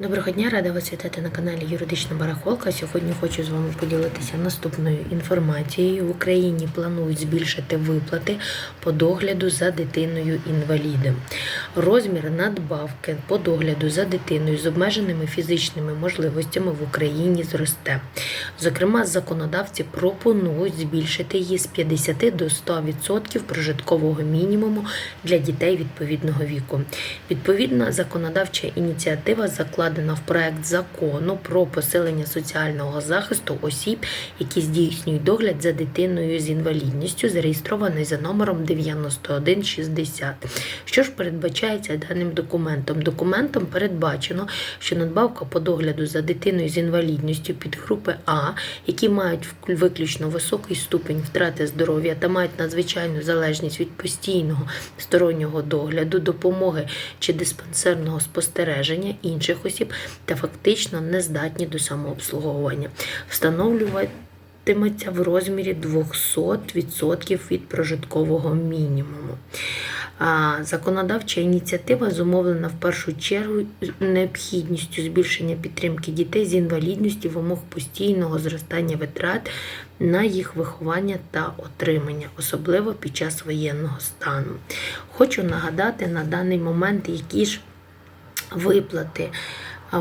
Доброго дня, рада вас вітати на каналі Юридична Барахолка. Сьогодні хочу з вами поділитися наступною інформацією. В Україні планують збільшити виплати по догляду за дитиною інвалідом. Розмір надбавки по догляду за дитиною з обмеженими фізичними можливостями в Україні зросте. Зокрема, законодавці пропонують збільшити її з 50 до 100% прожиткового мінімуму для дітей відповідного віку. Відповідна законодавча ініціатива закладена в проект закону про посилення соціального захисту осіб, які здійснюють догляд за дитиною з інвалідністю, зареєстрований за номером 9160. Що ж передбачається даним документом? Документом передбачено, що надбавка по догляду за дитиною з інвалідністю під групи А, які мають виключно високий ступень втрати здоров'я та мають надзвичайну залежність від постійного стороннього догляду, допомоги чи диспансерного спостереження інших осіб та фактично не здатні до самообслуговування. Встановлюватиметься в розмірі 200% від прожиткового мінімуму. Законодавча ініціатива зумовлена в першу чергу необхідністю збільшення підтримки дітей з інвалідністю в умов постійного зростання витрат на їх виховання та отримання, особливо під час воєнного стану. Хочу нагадати на даний момент, які ж виплати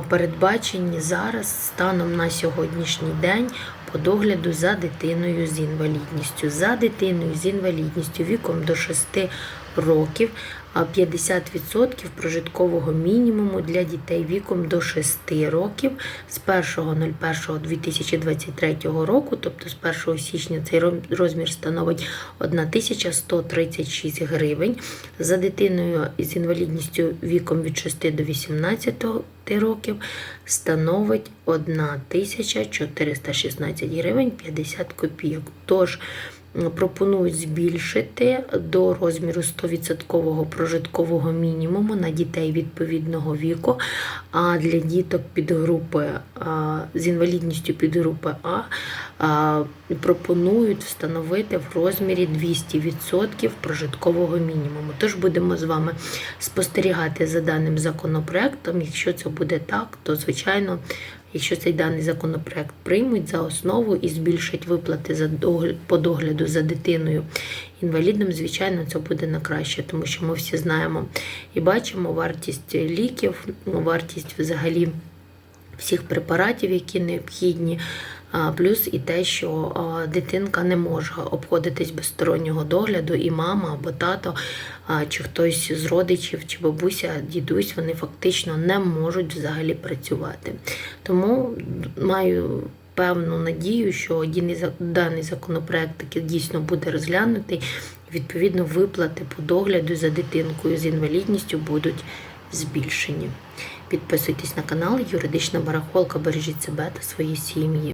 передбачені зараз станом на сьогоднішній день по догляду за дитиною з інвалідністю. За дитиною з інвалідністю віком до 6 років 50% прожиткового мінімуму для дітей віком до 6 років з 1.01.2023 року, тобто з 1 січня цей розмір становить 1136 гривень. За дитиною з інвалідністю віком від 6 до 18 років становить 1416 гривень 50 копійок. Тож пропонують збільшити до розміру 100% прожиткового мінімуму на дітей відповідного віку, а для діток під групи з інвалідністю під групи А, а пропонують встановити в розмірі 200% прожиткового мінімуму. Тож будемо з вами спостерігати за даним законопроектом. Якщо це буде так, то звичайно. Якщо цей даний законопроект приймуть за основу і збільшать виплати за по догляду за дитиною інвалідом, звичайно, це буде на краще, тому що ми всі знаємо і бачимо вартість ліків, вартість взагалі всіх препаратів, які необхідні. Плюс і те, що дитинка не може обходитись без стороннього догляду, і мама або тато, чи хтось з родичів, чи бабуся, дідусь, вони фактично не можуть взагалі працювати. Тому маю певну надію, що даний законопроект таки дійсно буде розглянутий. Відповідно, виплати по догляду за дитинкою з інвалідністю будуть збільшені. Підписуйтесь на канал Юридична Барахолка, бережіть себе та свої сім'ї.